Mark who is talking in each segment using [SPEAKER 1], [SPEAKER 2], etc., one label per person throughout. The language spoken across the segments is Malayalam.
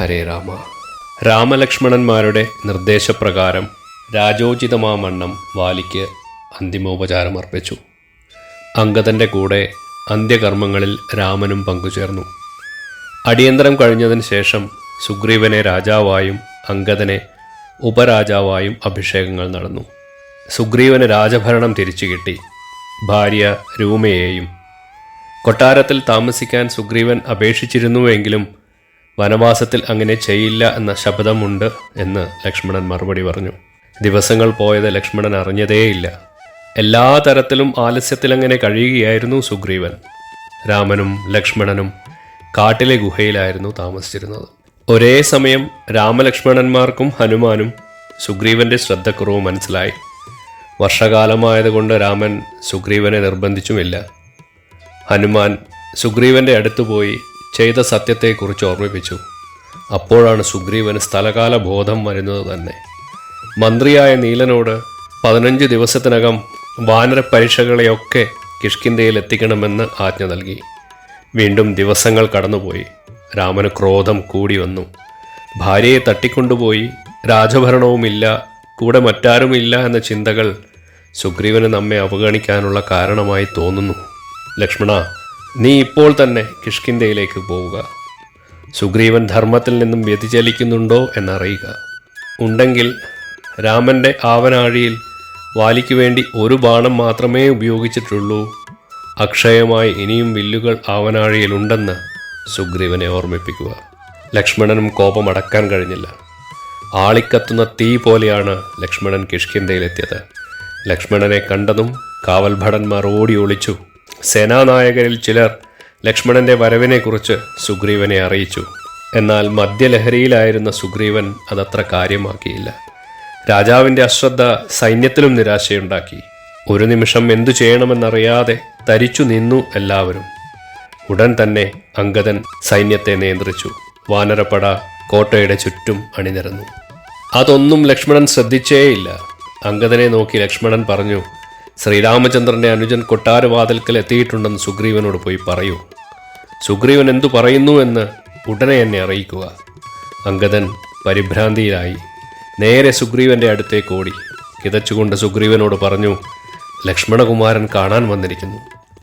[SPEAKER 1] ഹരേ രാമ. രാമലക്ഷ്മണന്മാരുടെ നിർദ്ദേശപ്രകാരം രാജോചിതമാമണ്ണം വാലിക്ക് അന്തിമോപചാരം അർപ്പിച്ചു. അങ്കദന്റെ കൂടെ അന്ത്യകർമ്മങ്ങളിൽ രാമനും പങ്കുചേർന്നു. അടിയന്തരം കഴിഞ്ഞതിന് ശേഷം സുഗ്രീവനെ രാജാവായും അങ്കദനെ ഉപരാജാവായും അഭിഷേകങ്ങൾ നടന്നു. സുഗ്രീവന് രാജഭരണം തിരിച്ചു കിട്ടി. ഭാര്യ രൂമയെയും. കൊട്ടാരത്തിൽ താമസിക്കാൻ സുഗ്രീവൻ അപേക്ഷിച്ചിരുന്നുവെങ്കിലും വനവാസത്തിൽ അങ്ങനെ ചെയ്യില്ല എന്ന ശബ്ദമുണ്ട് എന്ന് ലക്ഷ്മണൻ മറുപടി പറഞ്ഞു. ദിവസങ്ങൾ പോയത് ലക്ഷ്മണൻ അറിഞ്ഞതേയില്ല. എല്ലാ തരത്തിലും ആലസ്യത്തിലങ്ങനെ കഴിയുകയായിരുന്നു സുഗ്രീവൻ. രാമനും ലക്ഷ്മണനും കാട്ടിലെ ഗുഹയിലായിരുന്നു താമസിച്ചിരുന്നത്. ഒരേ സമയം രാമലക്ഷ്മണന്മാർക്കും ഹനുമാനും സുഗ്രീവന്റെ ശ്രദ്ധക്കുറവ് മനസ്സിലായി. വർഷകാലമായതുകൊണ്ട് രാമൻ സുഗ്രീവനെ നിർബന്ധിച്ചുമില്ല. ഹനുമാൻ സുഗ്രീവന്റെ അടുത്ത് പോയി ചെയ്ത സത്യത്തെക്കുറിച്ച് ഓർമ്മിപ്പിച്ചു. അപ്പോഴാണ് സുഗ്രീവന് സ്ഥലകാല ബോധം വരുന്നത് തന്നെ. മന്ത്രിയായ നീലനോട് പതിനഞ്ച് ദിവസത്തിനകം വാനര പരീക്ഷകളെയൊക്കെ കിഷ്കിന്തയിൽ എത്തിക്കണമെന്ന് ആജ്ഞ നൽകി. വീണ്ടും ദിവസങ്ങൾ കടന്നുപോയി. രാമന് ക്രോധം കൂടി വന്നു. ഭാര്യയെ തട്ടിക്കൊണ്ടുപോയി. രാജഭരണവുമില്ല. കൂടെ മറ്റാരുമില്ല എന്ന ചിന്തകൾ സുഗ്രീവന് നമ്മെ അവഗണിക്കാനുള്ള കാരണമായി തോന്നുന്നു. ലക്ഷ്മണ നീ ഇപ്പോൾ തന്നെ കിഷ്കിന്ധയിലേക്ക് പോവുക. സുഗ്രീവൻ ധർമ്മത്തിൽ നിന്നും വ്യതിചലിക്കുന്നുണ്ടോ എന്നറിയുക. ഉണ്ടെങ്കിൽ രാമന്റെ ആവനാഴിയിൽ വാലിക്ക് വേണ്ടി ഒരു ബാണം മാത്രമേ ഉപയോഗിച്ചിട്ടുള്ളൂ. അക്ഷയമായി ഇനിയും വില്ലുകൾ ആവനാഴിയിലുണ്ടെന്ന് സുഗ്രീവനെ ഓർമ്മിപ്പിക്കുക. ലക്ഷ്മണനും കോപമടക്കാൻ കഴിഞ്ഞില്ല. ആളിക്കത്തുന്ന തീ പോലെയാണ് ലക്ഷ്മണൻ കിഷ്കിന്തയിലെത്തിയത് ലക്ഷ്മണനെ കണ്ടതും കാവൽഭടന്മാർ ഓടി ഒളിച്ചു. സേനാനായകരിൽ ചിലർ ലക്ഷ്മണന്റെ വരവിനെക്കുറിച്ച് സുഗ്രീവനെ അറിയിച്ചു. എന്നാൽ മദ്യലഹരിയിലായിരുന്ന സുഗ്രീവൻ അതത്ര കാര്യമാക്കിയില്ല. രാജാവിന്റെ അശ്രദ്ധ സൈന്യത്തിലും നിരാശയുണ്ടാക്കി. ഒരു നിമിഷം എന്തു ചെയ്യണമെന്നറിയാതെ തരിച്ചു നിന്നു എല്ലാവരും. ഉടൻ തന്നെ അംഗദൻ സൈന്യത്തെ നിയന്ത്രിച്ചു. വാനരപ്പട കോട്ടയുടെ ചുറ്റും അണിനിരന്നു. അതൊന്നും ലക്ഷ്മണൻ ശ്രദ്ധിച്ചേയില്ല. അംഗദനെ നോക്കി ലക്ഷ്മണൻ പറഞ്ഞു ശ്രീരാമചന്ദ്രന്റെ അനുജൻ കൊട്ടാരവാതിൽക്കൽ എത്തിയിട്ടുണ്ടെന്ന് സുഗ്രീവനോട് പോയി പറയൂ. സുഗ്രീവൻ എന്തു പറയുന്നു എന്ന് ഉടനെ എന്നെ അറിയിക്കുക. അങ്കദൻ പരിഭ്രാന്തിയിലായി. നേരെ സുഗ്രീവന്റെ അടുത്തേക്ക് ഓടി. കിതച്ചുകൊണ്ട് സുഗ്രീവനോട് പറഞ്ഞു ലക്ഷ്മണകുമാരൻ കാണാൻ വന്നിരിക്കുന്നു.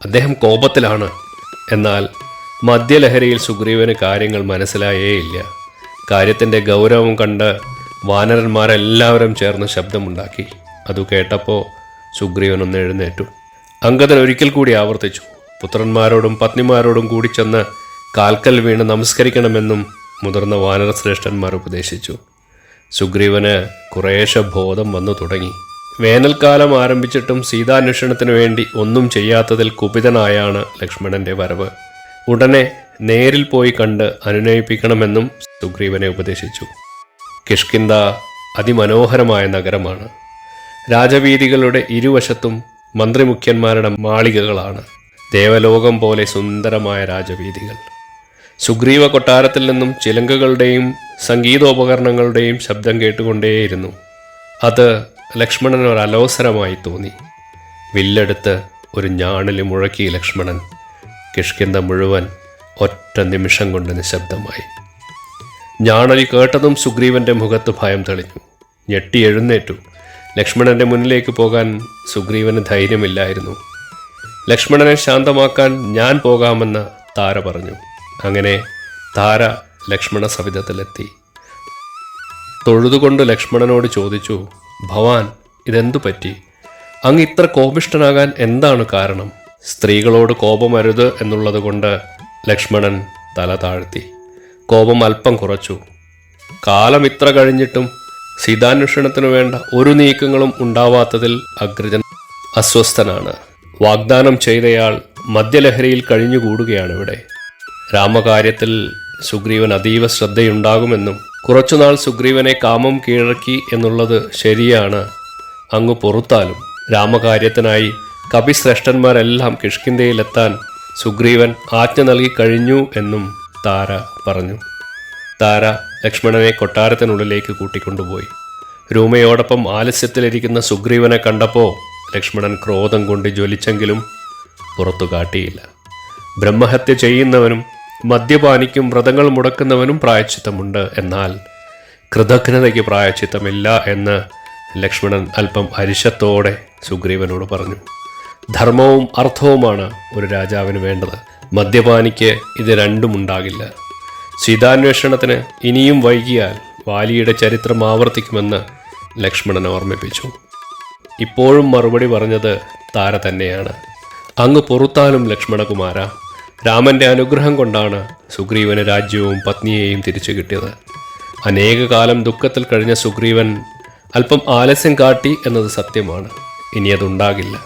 [SPEAKER 1] അദ്ദേഹം കോപത്തിലാണ്. എന്നാൽ മദ്യലഹരിയിൽ സുഗ്രീവന് കാര്യങ്ങൾ മനസ്സിലായേയില്ല കാര്യത്തിന്റെ ഗൗരവം കണ്ട് വാനരന്മാരെല്ലാവരും ചേർന്ന് ശബ്ദമുണ്ടാക്കി. അതു കേട്ടപ്പോൾ സുഗ്രീവൻ ഒന്ന് എഴുന്നേറ്റു. അങ്കദൻ ഒരിക്കൽ കൂടി ആവർത്തിച്ചു. പുത്രന്മാരോടും പത്നിമാരോടും കൂടി ചെന്ന് കാൽക്കൽ വീണ് നമസ്കരിക്കണമെന്നും മുതിർന്ന വാനരശ്രേഷ്ഠന്മാർ ഉപദേശിച്ചു. സുഗ്രീവന് കുറേശ്ശെ ബോധം വന്നു തുടങ്ങി. വേനൽക്കാലം ആരംഭിച്ചിട്ടും സീതാന്വേഷണത്തിനു വേണ്ടി ഒന്നും ചെയ്യാത്തതിൽ കുപിതനായാണ് ലക്ഷ്മണന്റെ വരവ്. ഉടനെ നേരിൽ പോയി കണ്ട് അനുനയിപ്പിക്കണമെന്നും സുഗ്രീവനെ ഉപദേശിച്ചു. കിഷ്കിന്ത അതിമനോഹരമായ നഗരമാണ്. രാജവീതികളുടെ ഇരുവശത്തും മന്ത്രിമുഖ്യന്മാരുടെ മാളികകളാണ്. ദേവലോകം പോലെ സുന്ദരമായ രാജവീതികൾ സുഗ്രീവ കൊട്ടാരത്തിൽ നിന്നും ചിലങ്കകളുടെയും സംഗീതോപകരണങ്ങളുടെയും ശബ്ദം കേട്ടുകൊണ്ടേയിരുന്നു. അത് ലക്ഷ്മണൻ ഒരു അലോസരമായി തോന്നി. വില്ലെടുത്ത് ഒരു ഞാണിൽ മുഴക്കി ലക്ഷ്മണൻ. കിഷ്കിന്ത മുഴുവൻ ഒറ്റ നിമിഷം കൊണ്ട് നിശബ്ദമായി. ഞാണലി കേട്ടതും സുഗ്രീവന്റെ മുഖത്ത് ഭയം തെളിഞ്ഞു. ഞെട്ടി എഴുന്നേറ്റു. ലക്ഷ്മണന്റെ മുന്നിലേക്ക് പോകാൻ സുഗ്രീവന് ധൈര്യമില്ലായിരുന്നു. ലക്ഷ്മണനെ ശാന്തമാക്കാൻ ഞാൻ പോകാമെന്ന് താര പറഞ്ഞു. അങ്ങനെ താര ലക്ഷ്മണ സവിധത്തിലെത്തി. തൊഴുതുകൊണ്ട് ലക്ഷ്മണനോട് ചോദിച്ചു ഭവാൻ ഇതെന്തു പറ്റി? അങ്ങ് ഇത്ര കോപിഷ്ടനാകാൻ എന്താണ് കാരണം? സ്ത്രീകളോട് കോപമരുത് എന്നുള്ളത് കൊണ്ട് ലക്ഷ്മണൻ തല താഴ്ത്തി. കോപം അല്പം കുറച്ചു. കാലം ഇത്ര കഴിഞ്ഞിട്ടും സീതാന്വേഷണത്തിനു വേണ്ട ഒരു നീക്കങ്ങളും ഉണ്ടാവാത്തതിൽ അഗ്രജൻ അസ്വസ്ഥനാണ്. വാഗ്ദാനം ചെയ്തയാൾ മദ്യലഹരിയിൽ കഴിഞ്ഞുകൂടുകയാണ് ഇവിടെ രാമകാര്യത്തിൽ സുഗ്രീവൻ അതീവ ശ്രദ്ധയുണ്ടാകുമെന്നും കുറച്ചുനാൾ സുഗ്രീവനെ കാമം കീഴടക്കി എന്നുള്ളത് ശരിയാണ് അങ്ങ് പൊറുത്താലും. രാമകാര്യത്തിനായി കപിശ്രേഷ്ഠന്മാരെല്ലാം കിഷ്കിന്തയിലെത്താൻ സുഗ്രീവൻ ആജ്ഞ നൽകി കഴിഞ്ഞു എന്നും താര പറഞ്ഞു. താര ലക്ഷ്മണനെ കൊട്ടാരത്തിനുള്ളിലേക്ക് കൂട്ടിക്കൊണ്ടുപോയി. രൂമയോടൊപ്പം ആലസ്യത്തിലിരിക്കുന്ന സുഗ്രീവനെ കണ്ടപ്പോൾ ലക്ഷ്മണൻ ക്രോധം കൊണ്ട് ജ്വലിച്ചെങ്കിലും പുറത്തു കാട്ടിയില്ല. ബ്രഹ്മഹത്യ ചെയ്യുന്നവനും മദ്യപാനിക്കും വ്രതങ്ങൾ മുടക്കുന്നവനും പ്രായച്ചിത്തമുണ്ട് എന്നാൽ കൃതജ്ഞതയ്ക്ക് പ്രായച്ചിത്തമില്ല എന്ന് ലക്ഷ്മണൻ അല്പം അരിശത്തോടെ സുഗ്രീവനോട് പറഞ്ഞു. ധർമ്മവും അർത്ഥവുമാണ് ഒരു രാജാവിന് വേണ്ടത്. മദ്യപാനിക്ക് ഇത് രണ്ടും ഉണ്ടാകില്ല സീതാന്വേഷണത്തിന് ഇനിയും വൈകിയാൽ വാലിയുടെ ചരിത്രം ആവർത്തിക്കുമെന്ന് ലക്ഷ്മണൻ ഓർമ്മിപ്പിച്ചു. ഇപ്പോഴും മറുപടി പറഞ്ഞത് താര തന്നെയാണ്. അങ്ങ് പൊറുത്താലും ലക്ഷ്മണകുമാര രാമന്റെ അനുഗ്രഹം കൊണ്ടാണ് സുഗ്രീവന് രാജ്യവും പത്നിയെയും തിരിച്ചു കിട്ടിയത്. അനേക കാലം ദുഃഖത്തിൽ കഴിഞ്ഞ സുഗ്രീവൻ അല്പം ആലസ്യം കാട്ടി എന്നത് സത്യമാണ്. ഇനി അതുണ്ടാകില്ല.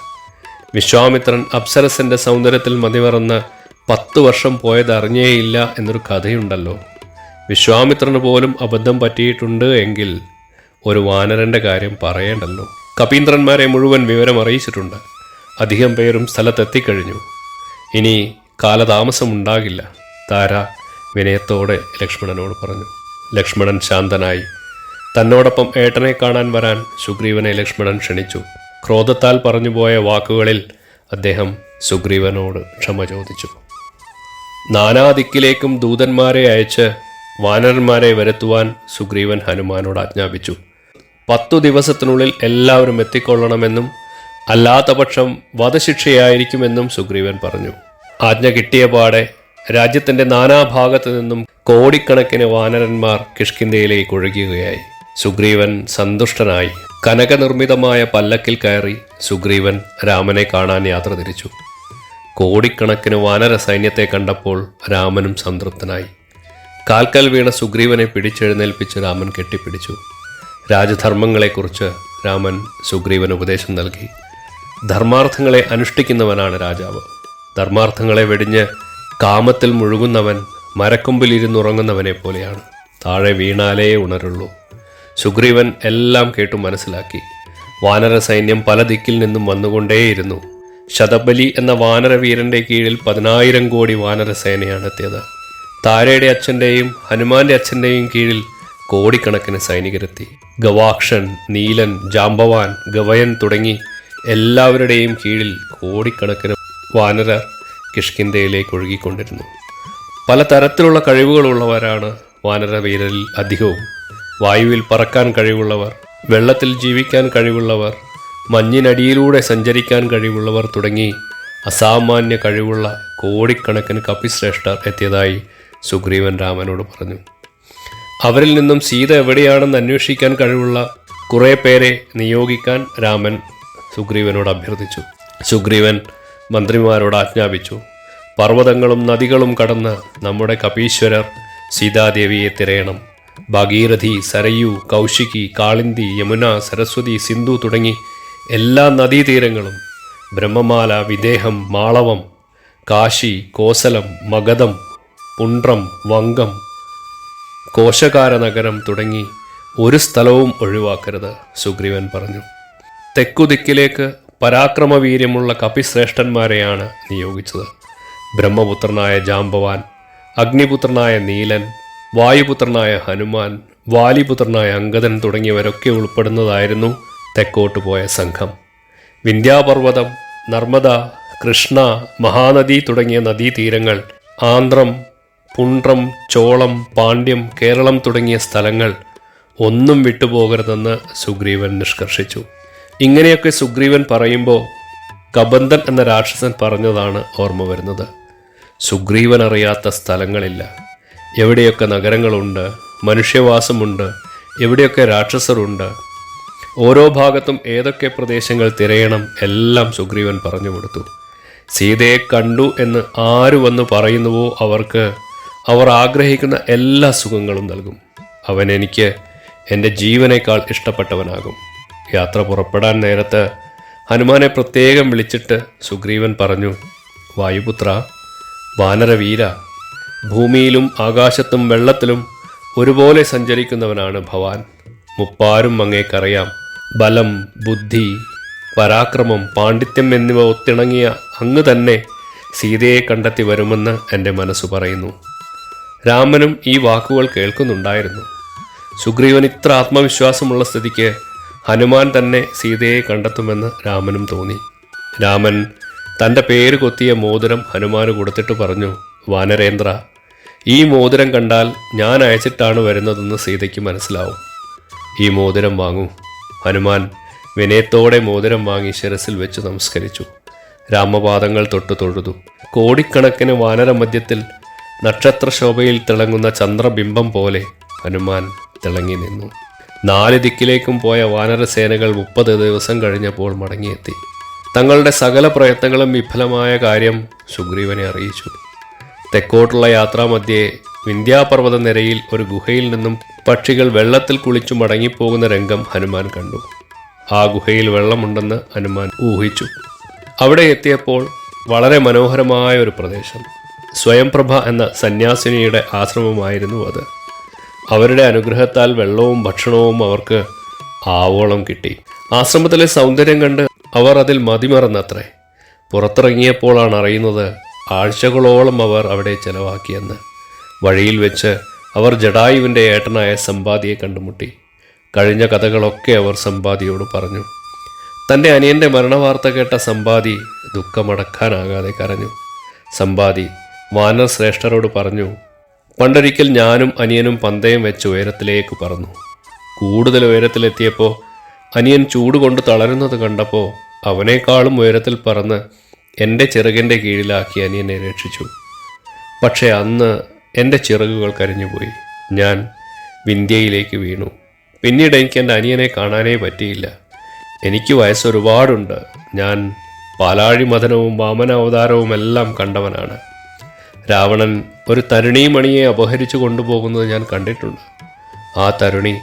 [SPEAKER 1] വിശ്വാമിത്രൻ അപ്സരസന്റെ സൗന്ദര്യത്തിൽ മതിമറന്ന് പത്ത് വർഷം പോയത് അറിഞ്ഞേയില്ല എന്നൊരു കഥയുണ്ടല്ലോ. വിശ്വാമിത്രന് പോലും അബദ്ധം പറ്റിയിട്ടുണ്ട് എങ്കിൽ ഒരു വാനരന്റെ കാര്യം പറയേണ്ടല്ലോ. കപീന്ദ്രന്മാരെ മുഴുവൻ വിവരം അറിയിച്ചിട്ടുണ്ട്. അധികം പേരും സ്ഥലത്തെത്തിക്കഴിഞ്ഞു. ഇനി കാലതാമസമുണ്ടാകില്ല താര വിനയത്തോടെ ലക്ഷ്മണനോട് പറഞ്ഞു. ലക്ഷ്മണൻ ശാന്തനായി. തന്നോടൊപ്പം ഏട്ടനെ കാണാൻ വരാൻ സുഗ്രീവനെ ലക്ഷ്മണൻ ക്ഷണിച്ചു. ക്രോധത്താൽ പറഞ്ഞുപോയ വാക്കുകളിൽ അദ്ദേഹം സുഗ്രീവനോട് ക്ഷമ ചോദിച്ചു. നാനാദിക്കിലേക്കും ദൂതന്മാരെ അയച്ച് വാനരന്മാരെ വരുത്തുവാൻ സുഗ്രീവൻ ഹനുമാനോട് ആജ്ഞാപിച്ചു. പത്തു ദിവസത്തിനുള്ളിൽ എല്ലാവരും എത്തിക്കൊള്ളണമെന്നും അല്ലാത്ത പക്ഷം വധശിക്ഷയായിരിക്കുമെന്നും സുഗ്രീവൻ പറഞ്ഞു. ആജ്ഞ കിട്ടിയ പാടെ രാജ്യത്തിന്റെ നാനാഭാഗത്തു നിന്നും കോടിക്കണക്കിന് വാനരന്മാർ കിഷ്കിന്ധയിലേക്ക് ഒഴുകുകയായി. സുഗ്രീവൻ സന്തുഷ്ടനായി. കനകനിർമ്മിതമായ പല്ലക്കിൽ കയറി സുഗ്രീവൻ രാമനെ കാണാൻ യാത്ര തിരിച്ചു. കോടിക്കണക്കിന് വാനര സൈന്യത്തെ കണ്ടപ്പോൾ രാമനും സംതൃപ്തനായി. കാൽക്കൽ വീണ സുഗ്രീവനെ പിടിച്ചെഴുന്നേൽപ്പിച്ച് രാമൻ കെട്ടിപ്പിടിച്ചു. രാജധർമ്മങ്ങളെക്കുറിച്ച് രാമൻ സുഗ്രീവന് ഉപദേശം നൽകി. ധർമാർത്ഥങ്ങളെ അനുഷ്ഠിക്കുന്നവനാണ് രാജാവ്. ധർമാർത്ഥങ്ങളെ വെടിഞ്ഞ് കാമത്തിൽ മുഴുകുന്നവൻ മരക്കൊമ്പിലിരുന്നുറങ്ങുന്നവനെ പോലെയാണ്. താഴെ വീണാലേ ഉണരുള്ളൂ. സുഗ്രീവൻ എല്ലാം കേട്ടു മനസ്സിലാക്കി. വാനര സൈന്യം പല ദിക്കിൽ നിന്നും വന്നുകൊണ്ടേയിരുന്നു. ശതബലി എന്ന വാനരവീരന്റെ കീഴിൽ പതിനായിരം കോടി വാനരസേനയാണ് എത്തിയത്. താരയുടെ അച്ഛന്റെയും ഹനുമാന്റെ അച്ഛന്റെയും കീഴിൽ കോടിക്കണക്കിന് സൈനികരെത്തി. ഗവാക്ഷൻ നീലൻ ജാംബവാൻ ഗവയൻ തുടങ്ങി എല്ലാവരുടെയും കീഴിൽ കോടിക്കണക്കിന് വാനര കിഷ്കിന്ധയിലേക്ക് ഒഴുകിക്കൊണ്ടിരുന്നു. പല തരത്തിലുള്ള കഴിവുകളുള്ളവരാണ് വാനരവീരരിൽ അധികവും. വായുവിൽ പറക്കാൻ കഴിവുള്ളവർ വെള്ളത്തിൽ ജീവിക്കാൻ കഴിവുള്ളവർ മഞ്ഞിനടിയിലൂടെ സഞ്ചരിക്കാൻ കഴിവുള്ളവർ തുടങ്ങി അസാമാന്യ കഴിവുള്ള കോടിക്കണക്കിന് കപിശ്രേഷ്ഠർ എത്തിയതായി സുഗ്രീവൻ രാമനോട് പറഞ്ഞു. അവരിൽ നിന്നും സീത എവിടെയാണെന്ന് അന്വേഷിക്കാൻ കഴിവുള്ള കുറേ പേരെ നിയോഗിക്കാൻ രാമൻ സുഗ്രീവനോട് അഭ്യർത്ഥിച്ചു. സുഗ്രീവൻ മന്ത്രിമാരോട് ആജ്ഞാപിച്ചു. പർവതങ്ങളും നദികളും കടന്ന് നമ്മുടെ കപീശ്വരർ സീതാദേവിയെ തിരയണം. ഭാഗീരഥി സരയു കൗശികി കാളിന്തി യമുന സരസ്വതി സിന്ധു തുടങ്ങി എല്ലാ നദീതീരങ്ങളും ബ്രഹ്മമാല വിദേഹം മാളവം കാശി കോസലം മഗധം പുണ്ട്രം വങ്കം കോശകാര നഗരം തുടങ്ങി ഒരു സ്ഥലവും ഒഴിവാക്കരുത് സുഗ്രീവൻ പറഞ്ഞു. തെക്കുദിക്കിലേക്ക് പരാക്രമവീര്യമുള്ള കപിശ്രേഷ്ഠന്മാരെയാണ് നിയോഗിച്ചത്. ബ്രഹ്മപുത്രനായ ജാംബവാൻ അഗ്നിപുത്രനായ നീലൻ വായുപുത്രനായ ഹനുമാൻ വാലിപുത്രനായ അങ്കദൻ തുടങ്ങിയവരൊക്കെ ഉൾപ്പെടുന്നതായിരുന്നു തെക്കോട്ട് പോയ സംഘം. വിന്ധ്യാപർവതം നർമ്മദ കൃഷ്ണ മഹാനദി തുടങ്ങിയ നദീതീരങ്ങൾ ആന്ധ്രം പുണ്ട്രം ചോളം പാണ്ഡ്യം കേരളം തുടങ്ങിയ സ്ഥലങ്ങൾ ഒന്നും വിട്ടുപോകരുതെന്ന് സുഗ്രീവൻ നിഷ്കർഷിച്ചു. ഇങ്ങനെയൊക്കെ സുഗ്രീവൻ പറയുമ്പോൾ കബന്ധൻ എന്ന രാക്ഷസൻ പറഞ്ഞതാണ് ഓർമ്മ വരുന്നത്. സുഗ്രീവൻ അറിയാത്ത സ്ഥലങ്ങളില്ല. എവിടെയൊക്കെ നഗരങ്ങളുണ്ട് മനുഷ്യവാസമുണ്ട് എവിടെയൊക്കെ രാക്ഷസരുണ്ട് ഓരോ ഭാഗത്തും ഏതൊക്കെ പ്രദേശങ്ങൾ തിരയണം എല്ലാം സുഗ്രീവൻ പറഞ്ഞു കൊടുത്തു. സീതയെ കണ്ടു എന്ന് ആര് വന്ന് പറയുന്നുവോ അവർക്ക് അവർ ആഗ്രഹിക്കുന്ന എല്ലാ സുഖങ്ങളും നൽകും. അവൻ എനിക്ക് എന്റെ ജീവനേക്കാൾ ഇഷ്ടപ്പെട്ടവനാകും. യാത്ര പുറപ്പെടാൻ നേരത്ത് ഹനുമാനെ പ്രത്യേകം വിളിച്ചിട്ട് സുഗ്രീവൻ പറഞ്ഞു വായുപുത്ര വാനരവീര ഭൂമിയിലും ആകാശത്തും വെള്ളത്തിലും ഒരുപോലെ സഞ്ചരിക്കുന്നവനാണ് ഭവാൻ. മുപ്പാരും അങ്ങേക്കറിയാം ബലം ബുദ്ധി പരാക്രമം പാണ്ഡിത്യം എന്നിവ ഒത്തിണങ്ങിയ അങ്ങ് തന്നെ സീതയെ കണ്ടെത്തി വരുമെന്ന് എന്റെ മനസ്സ് പറയുന്നു. രാമനും ഈ വാക്കുകൾ കേൾക്കുന്നുണ്ടായിരുന്നു. സുഗ്രീവൻ ഇത്ര ആത്മവിശ്വാസമുള്ള സ്ഥിതിക്ക് ഹനുമാൻ തന്നെ സീതയെ കണ്ടെത്തുമെന്ന് രാമനും തോന്നി. രാമൻ തന്റെ പേര് കൊത്തിയ മോതിരം ഹനുമാന് കൊടുത്തിട്ട് പറഞ്ഞു വാനരേന്ദ്ര ഈ മോതിരം കണ്ടാൽ ഞാൻ അയച്ചിട്ടാണ് വരുന്നതെന്ന് സീതയ്ക്ക് മനസ്സിലാവും. ഈ മോതിരം വാങ്ങൂ. ഹനുമാൻ വിനയത്തോടെ മോതിരം വാങ്ങി ശിരസിൽ വെച്ച് നമസ്കരിച്ചു. രാമപാദങ്ങൾ തൊട്ടു തൊഴുതു. കോടിക്കണക്കിന് വാനരമധ്യത്തിൽ നക്ഷത്രശോഭയിൽ തിളങ്ങുന്ന ചന്ദ്രബിംബം പോലെ ഹനുമാൻ തിളങ്ങി നിന്നു. നാല് ദിക്കിലേക്കും പോയ വാനരസേനകൾ മുപ്പത് ദിവസം കഴിഞ്ഞപ്പോൾ മടങ്ങിയെത്തി. തങ്ങളുടെ സകല പ്രയത്നങ്ങളും വിഫലമായ കാര്യം സുഗ്രീവനെ അറിയിച്ചു. തെക്കോട്ടുള്ള യാത്രാമധ്യേ വിന്ധ്യാപർവത നിരയിൽ ഒരു ഗുഹയിൽ നിന്നും പക്ഷികൾ വെള്ളത്തിൽ കുളിച്ചു മടങ്ങിപ്പോകുന്ന രംഗം ഹനുമാൻ കണ്ടു. ആ ഗുഹയിൽ വെള്ളമുണ്ടെന്ന് ഹനുമാൻ ഊഹിച്ചു. അവിടെ എത്തിയപ്പോൾ വളരെ മനോഹരമായ ഒരു പ്രദേശം. സ്വയംപ്രഭ എന്ന സന്യാസിനിയുടെ ആശ്രമമായിരുന്നു അത്. അവരുടെ അനുഗ്രഹത്താൽ വെള്ളവും ഭക്ഷണവും അവർക്ക് ആവോളം കിട്ടി. ആശ്രമത്തിലെ സൗന്ദര്യം കണ്ട് അവർ അതിൽ മതിമറന്നത്രേ. പുറത്തിറങ്ങിയപ്പോഴാണ് അറിയുന്നത് ആഴ്ചകളോളം അവർ അവിടെ ചെലവാക്കിയെന്ന്. വഴിയിൽ വെച്ച് അവർ ജഡായുവിന്റെ ഏട്ടനായ സമ്പാദിയെ കണ്ടുമുട്ടി. കഴിഞ്ഞ കഥകളൊക്കെ അവർ സമ്പാദിയോട് പറഞ്ഞു. തന്റെ അനിയന്റെ മരണവാർത്ത കേട്ട സമ്പാദി ദുഃഖമടക്കാനാകാതെ കരഞ്ഞു. സമ്പാദി വാനർ ശ്രേഷ്ഠരോട് പറഞ്ഞു പണ്ടൊരിക്കൽ ഞാനും അനിയനും പന്തയം വെച്ച് ഉയരത്തിലേക്ക് പറന്നു. കൂടുതൽ ഉയരത്തിലെത്തിയപ്പോൾ അനിയൻ ചൂടുകൊണ്ട് തളരുന്നത് കണ്ടപ്പോൾ അവനേക്കാളും ഉയരത്തിൽ പറന്ന് എന്റെ ചിറകിന്റെ കീഴിലാക്കി അനിയനെ രക്ഷിച്ചു. പക്ഷേ അന്ന് എന്റെ ചിറകുകൾ കരിഞ്ഞുപോയി. ഞാൻ വിന്ധ്യയിലേക്ക് വീണു. പിന്നീട് എനിക്ക് എന്റെ അനിയനെ കാണാനേ പറ്റിയില്ല. എനിക്ക് വയസ്സ് ഒരുപാടുണ്ട് ഞാൻ പാലാഴി മഥനവും വാമന അവതാരവും എല്ലാം കണ്ടവനാണ്. രാവണൻ ഒരു തരുണീമണിയെ അപഹരിച്ചു കൊണ്ടുപോകുന്നത് ഞാൻ കണ്ടിട്ടുണ്ട്. ആ തരുണി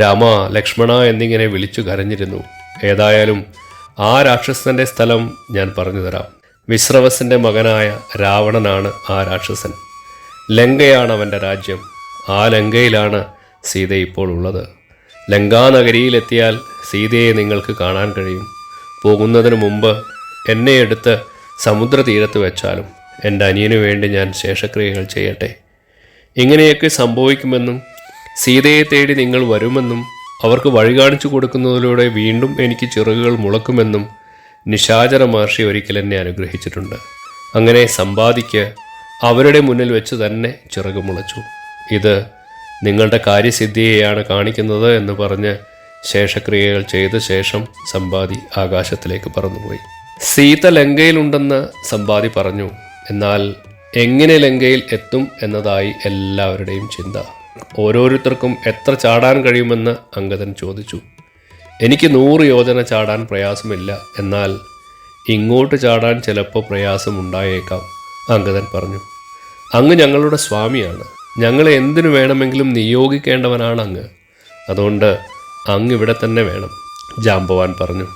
[SPEAKER 1] രാമ ലക്ഷ്മണ എന്നിങ്ങനെ വിളിച്ചു കരഞ്ഞിരുന്നു. ഏതായാലും ആ രാക്ഷസന്റെ സ്ഥലം ഞാൻ പറഞ്ഞുതരാം വിശ്രവസിന്റെ മകനായ രാവണനാണ് ആ രാക്ഷസൻ. ലങ്കയാണ് അവന്റെ രാജ്യം. ആ ലങ്കയിലാണ് സീത ഇപ്പോൾ ഉള്ളത്. ലങ്കാനഗരിയിലെത്തിയാൽ സീതയെ നിങ്ങൾക്ക് കാണാൻ കഴിയും. പോകുന്നതിന് മുമ്പ് എന്നെ എടുത്ത് സമുദ്രതീരത്ത് വെച്ചാലും എന്റെ അനിയനു വേണ്ടി ഞാൻ ശേഷക്രിയകൾ ചെയ്യട്ടെ. ഇങ്ങനെയൊക്കെ സംഭവിക്കുമെന്നും സീതയെ തേടി നിങ്ങൾ വരുമെന്നും അവർക്ക് വഴി കാണിച്ചു കൊടുക്കുന്നതിലൂടെ വീണ്ടും എനിക്ക് ചിറകുകൾ മുളക്കുമെന്നും നിശാചര മഹർഷി ഒരിക്കൽ എന്നെ അനുഗ്രഹിച്ചിട്ടുണ്ട്. അങ്ങനെ സമ്പാദിക്ക് അവരുടെ മുന്നിൽ വെച്ച് തന്നെ ചിറക് മുളച്ചു. ഇത് നിങ്ങളുടെ കാര്യസിദ്ധിയെയാണ് കാണിക്കുന്നത് എന്ന് പറഞ്ഞ് ശേഷക്രിയകൾ ചെയ്ത ശേഷം സമ്പാദി ആകാശത്തിലേക്ക് പറന്നുപോയി. സീത ലങ്കയിലുണ്ടെന്ന് സമ്പാദി പറഞ്ഞു. എന്നാൽ എങ്ങനെ ലങ്കയിൽ എത്തും എന്നതായി എല്ലാവരുടെയും ചിന്ത. ഓരോരുത്തർക്കും എത്ര ചാടാൻ കഴിയുമെന്ന് അങ്കദൻ ചോദിച്ചു. എനിക്ക് നൂറ് യോജന ചാടാൻ പ്രയാസമില്ല. എന്നാൽ ഇങ്ങോട്ട് ചാടാൻ ചിലപ്പോൾ പ്രയാസമുണ്ടായേക്കാം. അങ്കദൻ പറഞ്ഞു അങ്ങ് ഞങ്ങളുടെ സ്വാമിയാണ്. ഞങ്ങളെ എന്തിനു വേണമെങ്കിലും നിയോഗിക്കേണ്ടവനാണ് അങ്ങ്. അതുകൊണ്ട് അങ്ങ് ഇവിടെ തന്നെ വേണം ജാംബവാൻ പറഞ്ഞു.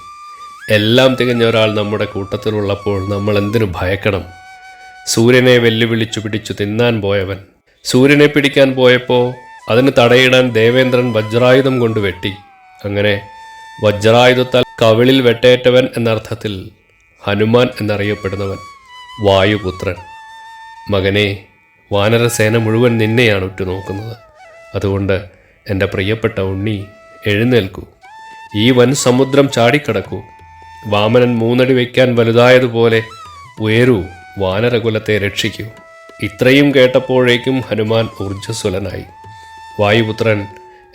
[SPEAKER 1] എല്ലാം തികഞ്ഞ ഒരാൾ നമ്മുടെ കൂട്ടത്തിലുള്ളപ്പോൾ നമ്മൾ എന്തിനു ഭയക്കണം? സൂര്യനെ വെല്ലുവിളിച്ചു പിടിച്ചു തിന്നാൻ പോയവൻ. സൂര്യനെ പിടിക്കാൻ പോയപ്പോൾ അതിന് തടയിടാൻ ദേവേന്ദ്രൻ വജ്രായുധം കൊണ്ട് വെട്ടി. അങ്ങനെ വജ്രായുധത്താൽ കവിളിൽ വെട്ടേറ്റവൻ എന്നർത്ഥത്തിൽ ഹനുമാൻ എന്നറിയപ്പെടുന്നവൻ. വായുപുത്രൻ. മകനെ വാനരസേന മുഴുവൻ നിന്നെയാണ് ഉറ്റുനോക്കുന്നത്. അതുകൊണ്ട് എന്റെ പ്രിയപ്പെട്ട ഉണ്ണി എഴുന്നേൽക്കൂ. ഈ വൻ സമുദ്രം ചാടിക്കടക്കൂ. വാമനൻ മൂന്നടി വയ്ക്കാൻ വലുതായതുപോലെ ഉയരൂ വാനരകുലത്തെ രക്ഷിക്കൂ. ഇത്രയും കേട്ടപ്പോഴേക്കും ഹനുമാൻ ഊർജസ്വലനായി. വായുപുത്രൻ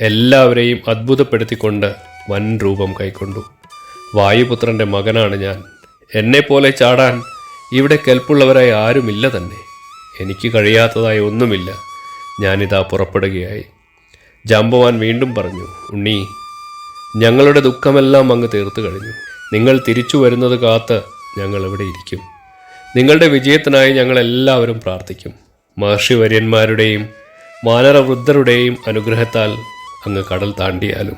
[SPEAKER 1] എല്ലാവരെയും അത്ഭുതപ്പെടുത്തിക്കൊണ്ട് വൻ രൂപം കൈക്കൊണ്ടു. വായുപുത്രന്റെ മകനാണ് ഞാൻ. എന്നെപ്പോലെ ചാടാൻ ഇവിടെ കെൽപ്പുള്ളവരായി ആരുമില്ല തന്നെ. എനിക്ക് കഴിയാത്തതായി ഒന്നുമില്ല. ഞാനിതാ പുറപ്പെടുകയായി. ജാമ്പവാൻ വീണ്ടും പറഞ്ഞു ഉണ്ണി ഞങ്ങളുടെ ദുഃഖമെല്ലാം അങ്ങ് തീർത്തു കഴിഞ്ഞു. നിങ്ങൾ തിരിച്ചു വരുന്നത് കാത്ത് ഞങ്ങൾ ഇവിടെ ഇരിക്കും. നിങ്ങളുടെ വിജയത്തിനായി ഞങ്ങളെല്ലാവരും പ്രാർത്ഥിക്കും. മഹർഷി വര്യന്മാരുടെയും മാനരവൃദ്ധരുടെയും അനുഗ്രഹത്താൽ അങ്ങ് കടൽ താണ്ടിയാലും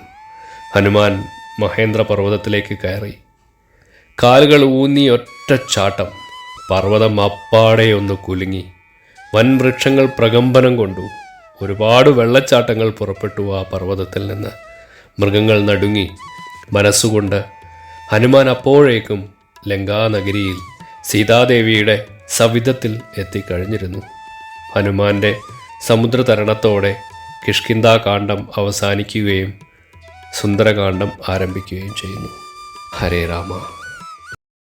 [SPEAKER 1] ഹനുമാൻ മഹേന്ദ്ര പർവതത്തിലേക്ക് കയറി. കാലുകൾ ഊന്നി ഒറ്റ ചാട്ടം പർവതം അപ്പാടെ ഒന്ന് കുലുങ്ങി. വൻവൃക്ഷങ്ങൾ പ്രകമ്പനം കൊണ്ടു. ഒരുപാട് വെള്ളച്ചാട്ടങ്ങൾ പുറപ്പെട്ടു ആ പർവതത്തിൽ നിന്ന്. മൃഗങ്ങൾ നടുങ്ങി. മനസ്സുകൊണ്ട് ഹനുമാൻ അപ്പോഴേക്കും ലങ്കാനഗരിയിൽ സീതാദേവിയുടെ സവിധത്തിൽ എത്തിക്കഴിഞ്ഞിരുന്നു. ഹനുമാന്റെ സമുദ്രതരണത്തോടെ കിഷ്കിന്താകാന്ഡം അവസാനിക്കുകയും സുന്ദരകാന്ഡം ആരംഭിക്കുകയും ചെയ്യുന്നു. ഹരേ രാമ.